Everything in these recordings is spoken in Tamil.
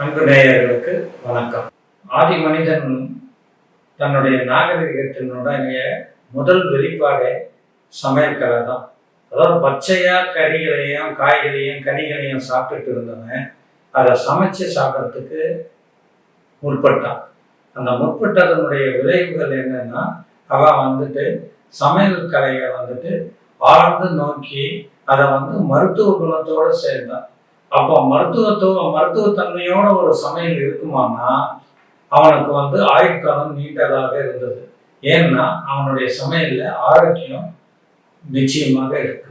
அன்பு நேயர்களுக்கு வணக்கம். ஆதி மனிதன் தன்னுடைய நாகரிகத்தினுடைய முதல் வெளிப்பாடே சமையல்கலை தான். அதாவது பச்சையா கறிகளையும் காய்களையும் கனிகளையும் சாப்பிட்டுட்டு இருந்தவன் அதை சமைச்சு சாப்பிட்றதுக்கு முற்பட்டான். அந்த முற்பட்டதனுடைய விளைவுகள் என்னன்னா அவன் வந்துட்டு சமையல் கலையை வந்துட்டு ஆழ்ந்து நோக்கி அதை வந்து மருத்துவ குணத்தோடு சேர்ந்தான். அப்போ மருத்துவத்தோ மருத்துவத்தன்மையோட ஒரு சமையல் இருக்குமானா அவனுக்கு வந்து ஆயுட்காலம் நீண்டதாக இருந்தது. ஏன்னா அவனுடைய சமையல்ல ஆரோக்கியம் நிச்சயமாக இருக்கு.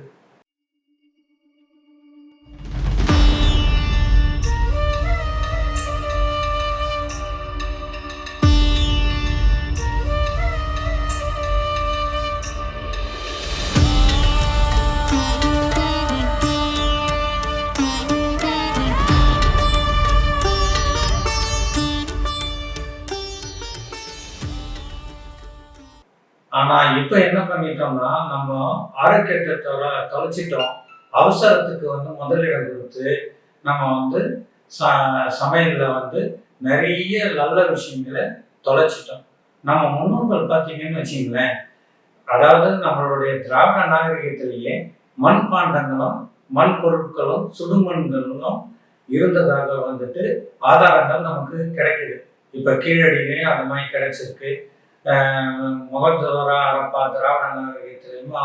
இப்ப என்ன பண்ணிட்டோம்னா நம்ம ஆரோக்கியத்தை தொலை தொலைச்சிட்டோம். அவசரத்துக்கு வந்து முதலிடம் கொடுத்து நம்ம வந்து ச சமையலில் வந்து நிறைய நல்ல விஷயங்களை தொலைச்சிட்டோம். நம்ம முன்னோர்கள் பார்த்தீங்கன்னு வச்சுங்களேன் அதாவது நம்மளுடைய திராவிட நாகரிகத்திலேயே மண் பாண்டங்களும் மண் பொருட்களும் சுடுமண்களும் இருந்ததாக வந்துட்டு ஆதாரங்கள் நமக்கு கிடைக்குது. இப்போ கீழடியிலையும் அது மாதிரி கிடைச்சிருக்கு. முகத்துவரா அரப்பா திராவிட நாகரிகத்திலையும்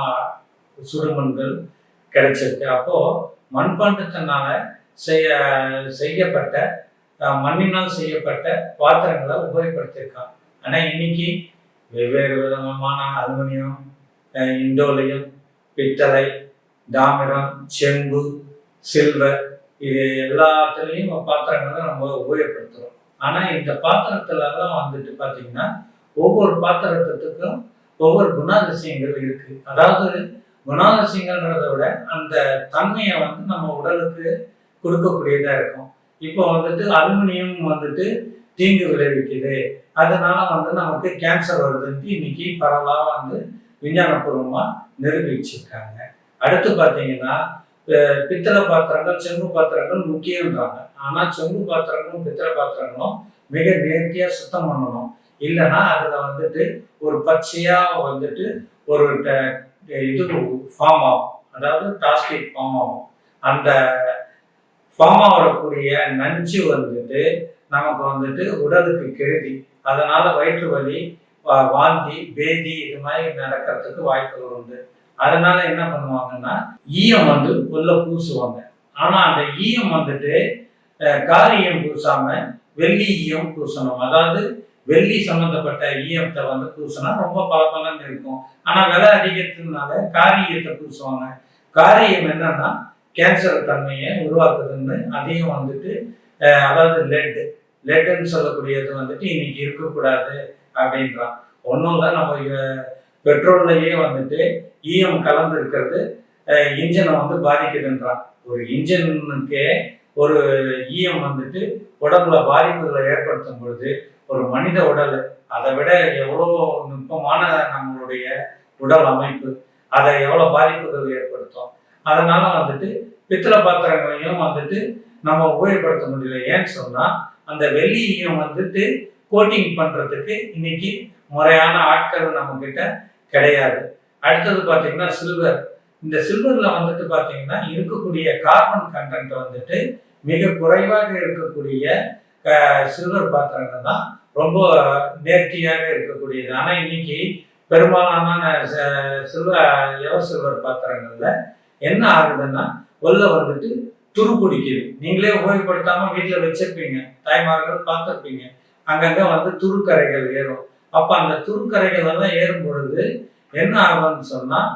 சுடுமண்கள் கிடைச்சிருக்கு. அப்போ மண்பாண்டத்தினால செய்ய செய்யப்பட்ட மண்ணினால் செய்யப்பட்ட பாத்திரங்களை உபயோகப்படுத்தியிருக்காங்க. ஆனால் இன்னைக்கு வெவ்வேறு விதமான அலுமினியம் இண்டோலியம் பித்தளை தாமிரம் செம்பு சில்வர் இது எல்லாத்துலேயும் பாத்திரங்களை நம்ம உபயோகப்படுத்துகிறோம் ஆனால் இந்த பாத்திரத்துலலாம் வந்துட்டு பார்த்தீங்கன்னா ஒவ்வொரு பாத்திரத்துக்கும் ஒவ்வொரு குணாதிசயங்கள் இருக்கு. அதாவது குணாதிசயங்கள்ன்றதை விட அந்த தன்மையை வந்து நம்ம உடலுக்கு கொடுக்கக்கூடியதா இருக்கும். இப்போ வந்துட்டு அலுமினியம் வந்துட்டு தீங்கு விளைவிக்குது. அதனால வந்து நமக்கு கேன்சர் வருதுன்ட்டு இன்னைக்கு பரவலாக வந்து விஞ்ஞானபூர்வமாக நிரூபிச்சிருக்காங்க. அடுத்து பார்த்தீங்கன்னா பித்தளை பாத்திரங்கள் செம்பு பாத்திரங்கள் முக்கியன்றாங்க ஆனால் செம்பு பாத்திரங்களும் பித்தளை பாத்திரங்களும் மிக நேர்த்தியாக சுத்தம் பண்ணணும். இல்லைன்னா அதில் வந்துட்டு ஒரு பச்சையாக வந்துட்டு ஒரு ட- இது ஃபார்ம் ஆகும். அதாவது டாஸ்டிக் ஃபார்ம் ஆகும். அந்த ஃபார்ம் ஆகக்கூடிய நஞ்சு வந்துட்டு நமக்கு வந்துட்டு உடலுக்கு கெருதி அதனால வயிற்று வலி வாந்தி பேதி இது மாதிரி நடக்கிறதுக்கு வாய்ப்புகள் உண்டு. அதனால என்ன பண்ணுவாங்கன்னா ஈயம் வந்து உள்ள பூசுவாங்க. ஆனா அந்த ஈயம் வந்துட்டு காரியம் பூசாம வெள்ளி ஈயம் பூசணும். அதாவது வெள்ளி சம்பந்தப்பட்ட ஈயத்தை வந்து பூசினா ரொம்ப பளபளன்னு இருக்கும். ஆனா விலை அதிகத்தினால காரியத்தை பூசுவாங்க. காரியம் என்னன்னா கேன்சர் தன்மையை உருவாக்குதுன்னு அதையும் வந்துட்டு அதாவது லெட் லெட்டுன்னு சொல்லக்கூடியது வந்துட்டு இன்னைக்கு இருக்கக்கூடாது அப்படின்றான். ஒன்றும் இல்லை நம்ம பெட்ரோல்லையே வந்துட்டு ஈயம் கலந்து இருக்கிறது இன்ஜினை வந்து பாதிக்குதுன்றான். ஒரு இன்ஜினுக்கே ஒரு ஈயம் வந்துட்டு உடம்புல பாதிப்புகளை ஏற்படுத்தும் பொழுது ஒரு மனித உடல். அதை விட எவ்வளோ நுட்பமான நம்மளுடைய உடல் அமைப்பு. அதை எவ்வளோ பாதிப்புகள் ஏற்படுத்தும். அதனால வந்துட்டு பித்தளை பாத்திரங்களையும் வந்துட்டு நம்ம உபயோகப்படுத்த முடியல. ஏன்னு சொன்னால் அந்த வெள்ளியும் வந்துட்டு கோட்டிங் பண்ணுறதுக்கு இன்னைக்கு முறையான ஆட்கள் நம்மக்கிட்ட கிடையாது. அடுத்தது பார்த்தீங்கன்னா சில்வர் இந்த சில்வரில் வந்துட்டு பார்த்தீங்கன்னா இருக்கக்கூடிய கார்பன் கண்டென்ட் வந்துட்டு மிக குறைவாக இருக்கக்கூடிய சில்வர் பாத்திரங்கள் தான் ரொம்ப நேர்த்தியாக இருக்கக்கூடியது. ஆனால் இன்னைக்கு பெரும்பாலான சில்வர் எவர் சில்வர் பாத்திரங்களில் என்ன ஆகுதுன்னா உள்ள வந்துட்டு துரு பிடிக்குது நீங்களே உபயோகப்படுத்தாம வீட்டில் வச்சிருப்பீங்க. தாய்மார்கள் பார்த்துருப்பீங்க. அங்கங்கே வந்து துருக்கரைகள் ஏறும். அப்போ அந்த துருக்கரைகள் எல்லாம் ஏறும் பொழுது என்ன ஆகும்னு சொன்னால்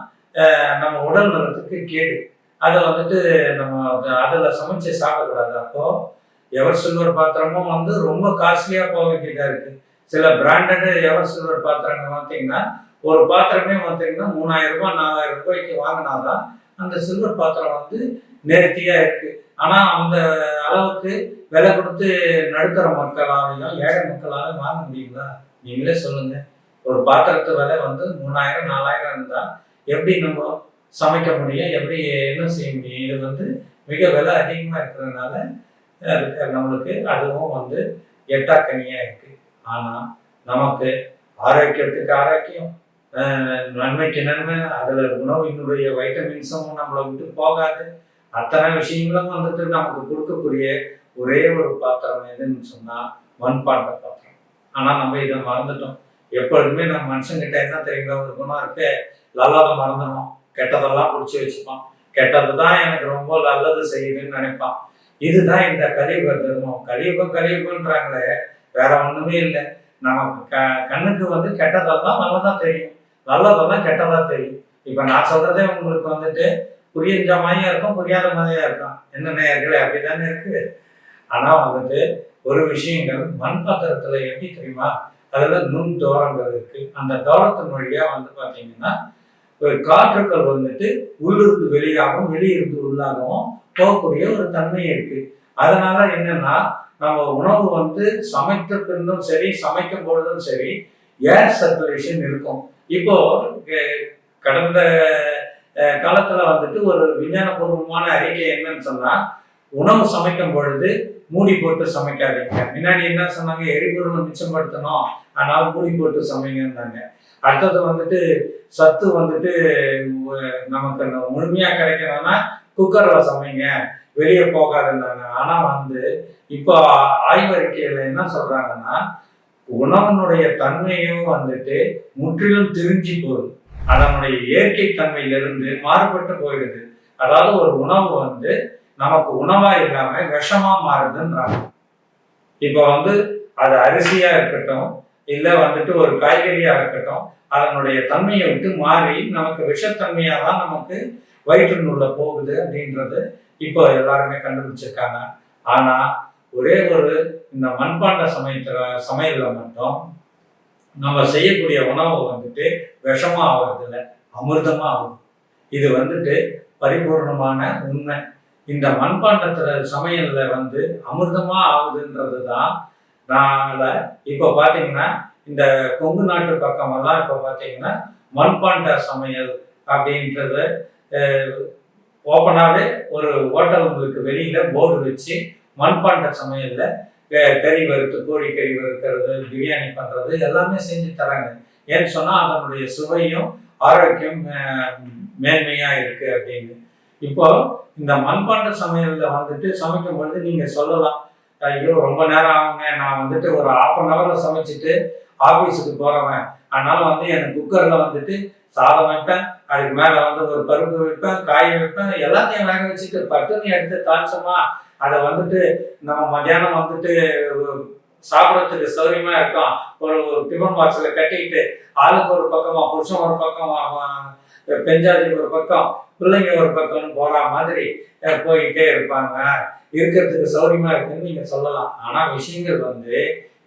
நம்ம உடல் நலத்துக்கு கேடு. அதை வந்துட்டு நம்ம அதில் சமைச்சு சாப்பிடக்கூடாது. அப்போது எவர் சில்வர் பாத்திரமும் வந்து ரொம்ப காஸ்ட்லியா போக வேண்டியதா இருக்கு. சில பிராண்டட் எவர் சில்வர் பாத்திரங்கள் பார்த்தீங்கன்னா ஒரு பாத்திரமே பார்த்தீங்கன்னா மூணாயிரம் ரூபாய் நாலாயிரம் ரூபாய்க்கு வாங்கினாதான் அந்த சில்வர் பாத்திரம் வந்து நேர்த்தியா இருக்கு. ஆனா அந்த அளவுக்கு விலை கொடுத்து நடுத்தர மக்களாலையும் ஏழை மக்களாலையும் வாங்க முடியுங்களா? நீங்களே சொல்லுங்க. ஒரு பாத்திரத்து விலை வந்து மூணாயிரம் நாலாயிரம் இருந்தா எப்படி நம்ம சமைக்க முடியும்? எப்படி என்ன செய்ய முடியும்? இது வந்து மிக விலை அதிகமா இருக்கிறதுனால நம்மளுக்கு அதுவும் வந்து எட்டாக்கனியாக இருக்குது ஆனால் நமக்கு ஆரோக்கியத்துக்கு ஆரோக்கியம் நன்மைக்கு நன்மை அதில் உணவினுடைய வைட்டமின்ஸும் நம்மளை விட்டு போகாது. அத்தனை விஷயங்களும் வந்துட்டு நமக்கு கொடுக்கக்கூடிய ஒரே ஒரு பாத்திரம் எதுன்னு சொன்னால் மண்பாண்ட பாத்திரம். ஆனால் நம்ம இதை மறந்துட்டோம். எப்பொழுதுமே நம்ம மனுஷங்கிட்ட என்ன தெரியுங்களா ஒரு குணம் இருக்கு நல்லதை மறந்துடும் கெட்டதெல்லாம் பிடிச்சி வச்சுப்பான் கெட்டது தான் எனக்கு ரொம்ப நல்லது செய்யுதுன்னு நினைப்பான். இதுதான் இந்த கலியுக தர்மம். கலியுகம் கலியுகன்றாங்களே வேற ஒண்ணுமே இல்லை. நமக்கு க கண்ணுக்கு வந்து கெட்டதெல்லாம் நல்லதான் தெரியும். நல்லதெல்லாம் கெட்டதா தெரியும். இப்ப நான் சொல்றதே உங்களுக்கு வந்துட்டு புரிஞ்ச மாதிரியும் இருக்கும் புரியாத மாதிரியா இருக்கும் என்ன நேர்களே அப்படிதானே இருக்கு. ஆனா வந்துட்டு ஒரு விஷயங்கள் மண் பாத்திரத்துல எப்படி தெரியுமா? அதுல நுண் தோரங்கள் இருக்கு. அந்த தோரத்தின் வழியா வந்து பாத்தீங்கன்னா ஒரு காற்றுக்கள் வந்துட்டு உள்ளிருந்து வெளியாகவும் வெளியிருந்து உள்ளாகவும் போகக்கூடிய ஒரு தன்மை இருக்கு. அதனால என்னன்னா நம்ம உணவு வந்து சமைத்த பின்னும் சரி சமைக்கும் பொழுதும் சரி ஏர் சர்க்குலேஷன் இருக்கும். இப்போ கடந்த காலத்துல வந்துட்டு ஒரு விஞ்ஞானபூர்வமான அறிக்கை என்னன்னு சொன்னா உணவு சமைக்கும் பொழுது மூடி போட்டு சமைக்காதீங்க. முன்னாடி என்ன சொன்னாங்க? எரிபொருளை மிச்சப்படுத்தணும். ஆனால் மூடி போட்டு சமைங்கன்னாங்க. அடுத்தது வந்துட்டு சத்து வந்துட்டு நமக்கு முழுமையா கிடைக்கணும்னா குக்கர்ல சமைங்க வெளியே போகாதுன்னாங்க. ஆனா வந்து இப்போ ஆய்வறிக்கையில என்ன சொல்றாங்கன்னா உணவனுடைய தன்மையும் வந்துட்டு முற்றிலும் திரிஞ்சு போகுது. அதனுடைய இயற்கை தன்மையிலிருந்து மாறுபட்டு போயிடுது. அதாவது ஒரு உணவு வந்து நமக்கு உணவா இல்லாம விஷமா மாறுதுன்றாங்க. இப்போ வந்து அது அரிசியா இருக்கட்டும் இல்ல வந்துட்டு ஒரு காய்கறியா இருக்கட்டும் அதனுடைய தன்மையை விட்டு மாறி நமக்கு விஷத்தன்மையா தான் நமக்கு வயிற்றுநுள்ள போகுது அப்படின்றது இப்போ எல்லாருமே கண்டுபிடிச்சிருக்காங்க. ஆனா ஒரே ஒரு இந்த மண்பாண்ட சமயத்துல சமையலில் மட்டும் நம்ம செய்யக்கூடிய உணவு வந்துட்டு விஷமா ஆகுறது இல்லை அமிர்தமா ஆகுது இது வந்துட்டு பரிபூர்ணமான உண்மை. இந்த மண்பாண்டத்துல சமையல்ல வந்து அமிர்தமா ஆகுதுன்றது தான் நால இப்போ பாத்தீங்கன்னா இந்த கொங்கு நாட்டு பக்கமெல்லாம் இப்போ பாத்தீங்கன்னா மண்பாண்ட சமையல் அப்படின்றது ஓப்பனாகவே ஒரு ஹோட்டலுக்கு வெளியில் போர்டு வச்சு மண்பாண்ட சமையலில் கறி வறுத்து கோழி கறி வறுக்கிறது பிரியாணி பண்ணுறது எல்லாமே செஞ்சு தராங்க. ஏன்னு சொன்னால் அதனுடைய சுவையும் ஆரோக்கியம் மேன்மையாக இருக்குது அப்படின்னு. இப்போ இந்த மண்பாண்ட சமையலில் வந்துட்டு சமைக்கும் பொழுது நீங்கள் சொல்லலாம் ஐயோ ரொம்ப நேரம் ஆகுங்க நான் வந்துட்டு ஒரு ஹாஃப் அன் ஹவரில் சமைச்சிட்டு ஆஃபீஸுக்கு போகிறவன் அதனால வந்து எனக்கு குக்கர்ல வந்துட்டு சாதம் வைப்பேன் அதுக்கு மேல வந்து ஒரு பருப்பு வைப்பேன் காய் வைப்பேன் எல்லாத்தையும் வேக வச்சுட்டு பட்டுன்னு எடுத்து தாட்சமா அதை வந்துட்டு நம்ம மத்தியானம் வந்துட்டு சாப்பிட்றதுக்கு சௌகரியமா இருக்கும். ஒரு டிஃபன் பாக்ஸ்ல கட்டிக்கிட்டு ஆளுக்கு ஒரு பக்கமா புருஷன் ஒரு பக்கம் அவன் பெஞ்சாதி ஒரு பக்கம் பிள்ளைங்க ஒரு பக்கம்னு போற மாதிரி போயிட்டே இருப்பாங்க. இருக்கிறதுக்கு சௌகரியமா இருக்குன்னு நீங்க சொல்லலாம். ஆனா விஷயங்கள் வந்து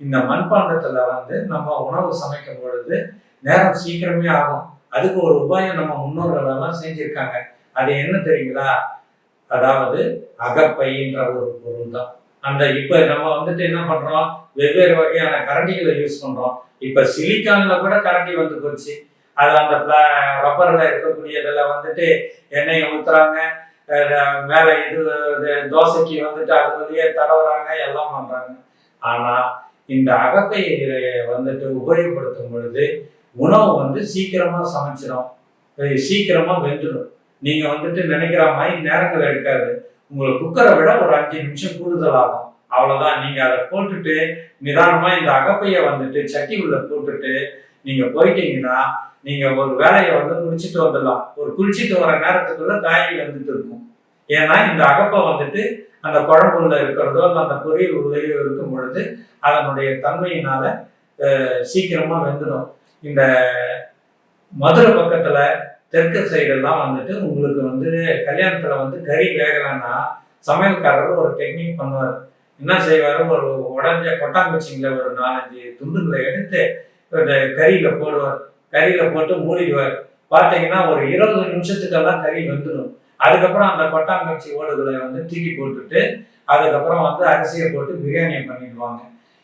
இந்த மண்பாண்டத்துல வந்து நம்ம உணவு சமைக்கும் பொழுது நேரம் சீக்கிரமே ஆகும். அதுக்கு ஒரு உபாயம் நம்ம முன்னோர்கள் எல்லாம் செஞ்சிருக்காங்க. அது என்ன தெரியுங்களா? அதாவது அகப்பைன்ற ஒரு பொருள் தான். அந்த இப்ப நம்ம வந்துட்டு என்ன பண்றோம்? வெவ்வேறு வகையான கரண்டிகளை யூஸ் பண்றோம். இப்ப சிலிக்கான்ல கூட கரண்டி வந்து போச்சு. அது அந்த ரப்பர்ல இருக்கக்கூடியதுல வந்துட்டு எண்ணெயை ஊத்துறாங்க. மேல இது இது தோசைக்கு வந்துட்டு அது வழியே தடவுறாங்க எல்லாம் பண்றாங்க. ஆனா இந்த அகப்பையை வந்துட்டு உபயோகப்படுத்தும் பொழுது உணவு வந்து சீக்கிரமா சமைச்சிடும் சீக்கிரமா வெந்துடும் நீங்க வந்துட்டு நினைக்கிற மாதிரி நேரங்கள் எடுக்காது. உங்களுக்கு குக்கரை விட ஒரு அஞ்சு நிமிஷம் கூடுதல் ஆகும். அவ்வளவுதான். நீங்க அதை போட்டுட்டு நிதானமா இந்த அகப்பையை வந்துட்டு சட்டி உள்ள போட்டுட்டு நீங்க போயிட்டீங்கன்னா நீங்க ஒரு வேலையை வந்து முடிச்சிட்டு வந்துடலாம். ஒரு குளிச்சிட்டு வர நேரத்துக்குள்ள காய் வந்துட்டு இருக்கும். ஏன்னா இந்த அகப்பை வந்துட்டு அந்த குழம்புல இருக்கிறதோ இல்லை அந்த பொரியல் உள்ளேயோ இருக்கும் பொழுது அதனுடைய தன்மையினால சீக்கிரமா வெந்துடும். இந்த மதுரை பக்கத்துல தெற்கு சைடெல்லாம் வந்துட்டு உங்களுக்கு வந்து கல்யாணத்துல வந்து கறி வேகலைன்னா சமையல்காரர் ஒரு டெக்னிக் பண்ணுவார். என்ன செய்வார் ஒரு உடஞ்ச கொட்டாங்குச்சிங்கள ஒரு நாலஞ்சு துண்டுகளை எடுத்து இந்த கறியில போடுவார். கறியில போட்டு மூடிடுவார். பார்த்தீங்கன்னா ஒரு இருபது நிமிஷத்துக்கெல்லாம் கறி வந்துடும். அதுக்கப்புறம் அந்த கொட்டாங்குச்சி ஓடுகளை வந்து தூக்கி போட்டுட்டு அதுக்கப்புறம் வந்து அரிசியை போட்டு பிரியாணியை பண்ணிடுவாங்க.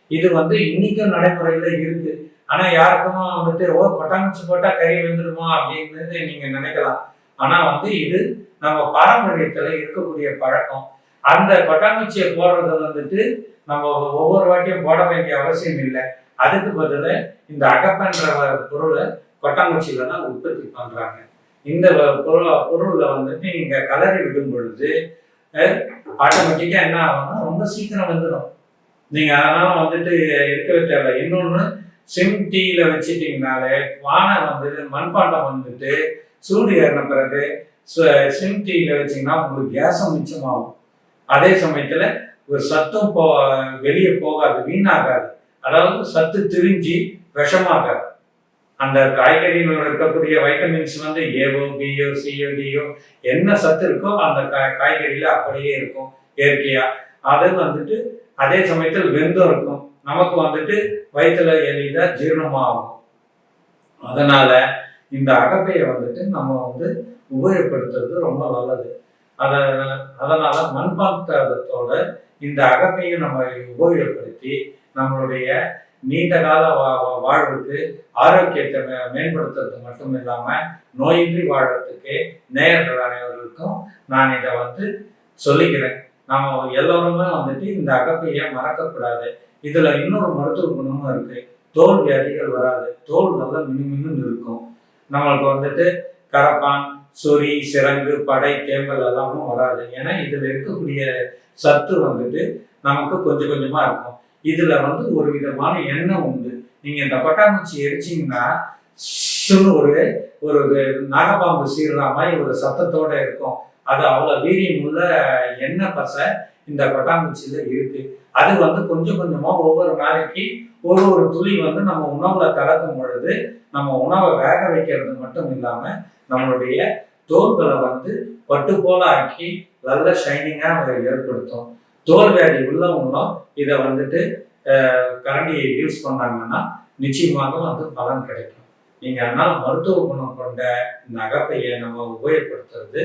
இது வந்து இன்னைக்கும் நடைமுறையில இருக்கு. ஆனா யாருக்குமா வந்துட்டு ஓ கொட்டாங்குச்சி போட்டா கறி வெந்துடுமா? அப்படின்னு நீங்க நினைக்கலாம். ஆனா வந்து இது நம்ம பாரம்பரியத்துல இருக்கக்கூடிய பழக்கம். அந்த கொட்டாங்குச்சியை போடுறது வந்துட்டு நம்ம ஒவ்வொரு வாட்டியும் போட வேண்டிய அவசியம் இல்லை. அதுக்கு பதிலாக இந்த அகப்பன்ற பொருளை கொட்டாங்குச்சியில தான் உற்பத்தி பண்றாங்க. இந்த வ- பொருள்ல வந்துட்டு நீங்க கலரி விடும் பொழுது ஆட்டோமேட்டிக்கா என்ன ஆகும்னா ரொம்ப சீக்கிரம் வந்துடும் நீங்க அதனால வந்துட்டு இருக்கவே தேவை இன்னொன்னு சிம் டீல வச்சுட்டிங்கனாலே வானை வந்துட்டு மண்பாண்டம் வந்துட்டு சூடு ஏறின பிறகு சு- சிம் டீல வச்சீங்கன்னா உங்களுக்கு கேஸும் மிச்சமாகும். அதே சமயத்துல ஒரு சத்தும் போ வெளியே போகாது வீணாகாது. அதாவது சத்து திரிஞ்சு விஷமாகாது. அந்த காய்கறிகள் இருக்கக்கூடிய வைட்டமின்ஸ் வந்து ஏவோ பியோ சியோ டியோ என்ன சத்து இருக்கோ அந்த கா- காய்கறியில் அப்படியே இருக்கும் இயற்கையா. அது வந்துட்டு அதே சமயத்தில் வெந்தம் இருக்கும். நமக்கு வந்துட்டு வயிற்றுல எளிதாக ஜீரணமாகும். அதனால இந்த அகப்பையை வந்துட்டு நம்ம வந்து உபயோகப்படுத்துறது ரொம்ப நல்லது. அதை அதனால மண்பாட்டத்தோட இந்த அகப்பையை நம்ம உபயோகப்படுத்தி நம்மளுடைய நீண்ட கால வா- வா- வாழ்வுக்கு ஆரோக்கியத்தை மேம்படுத்துறது மட்டும் இல்லாம நோயின்றி வாழறதுக்கு நேயர்கள் அனைவர்களுக்கும் நான் இதை வந்து சொல்லிக்கிறேன். நம்ம எல்லோருமே வந்துட்டு இந்த அகப்பையை மறக்கக்கூடாது. இதுல இன்னொரு மருத்துவ குணமும் இருக்கு. தோல் வியாதிகள் வராது. தோல் நல்லா மினுமின்னு இருக்கும். நம்மளுக்கு வந்துட்டு கரப்பான் சொறி சிரங்கு படை தேம்பல் எல்லாமும் வராது. ஏன்னா இதுல இருக்கக்கூடிய சத்து வந்துட்டு நமக்கு கொஞ்சம் கொஞ்சமா இருக்கும். இதுல வந்து ஒரு விதமான எண்ணெய் உண்டு. நீங்க இந்த பட்டாம்பூச்சி எரிச்சீங்கன்னா சுன்னு ஒரு ஒரு நாகப்பாம்பு சீர்ற மாதிரி ஒரு சத்தத்தோட இருக்கும். அது அவ்வளவு வீரியம் உள்ள எண்ணெய் பசை இந்த பட்டாம்பூச்சியில இருக்கு. அது வந்து கொஞ்சம் கொஞ்சமா ஒவ்வொரு நாளைக்கு ஒரு ஒரு துளி வந்து நம்ம உணவுல கலக்கும் பொழுது நம்ம உணவை வேக வைக்கிறது மட்டும் இல்லாம நம்மளுடைய தோல்களை வந்து பட்டு போல ஆக்கி நல்ல ஷைனிங்காக ஏற்படுத்தும். தோல்வியாடி உள்ளவங்களும் இதை வந்துட்டு கரண்டியை யூஸ் பண்ணாங்கன்னா நிச்சயமாக வந்து பலன் கிடைக்கும். நீங்கள் அதனால் மருத்துவ குணம் கொண்ட இந்த அகப்பையை நம்ம உபயோகப்படுத்துறது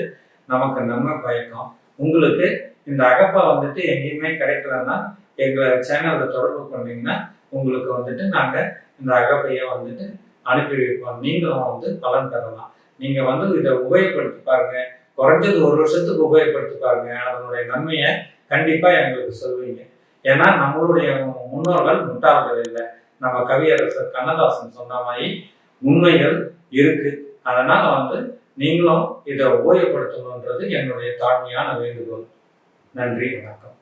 நமக்கு நன்மை பயக்கும். உங்களுக்கு இந்த அகப்பை வந்துட்டு எங்கேயுமே கிடைக்கலன்னா எங்களை சேனலில் தொடர்பு பண்ணிங்கன்னா உங்களுக்கு வந்துட்டு நாங்கள் இந்த அகப்பையை வந்துட்டு அனுப்பி வைப்போம். நீங்களும் வந்து பலன் பெறலாம். நீங்கள் வந்து இதை உபயோகப்படுத்தி பாருங்க. குறைஞ்சது ஒரு வருஷத்துக்கு உபயோகப்படுத்தி பாருங்க. அதனுடைய நன்மையை கண்டிப்பா எங்களுக்கு சொல்வீங்க ஏன்னா நம்மளுடைய முன்னோர்கள் முட்டாள்கள் இல்லை. நம்ம கவியரசர் கண்ணதாசன் சொன்ன மாதிரி உண்மைகள் இருக்கு. அதனால வந்து நீங்களும் இதை ஓயப்படுத்தணுன்றது என்னுடைய தாழ்மையான வேண்டுகோள். நன்றி வணக்கம்.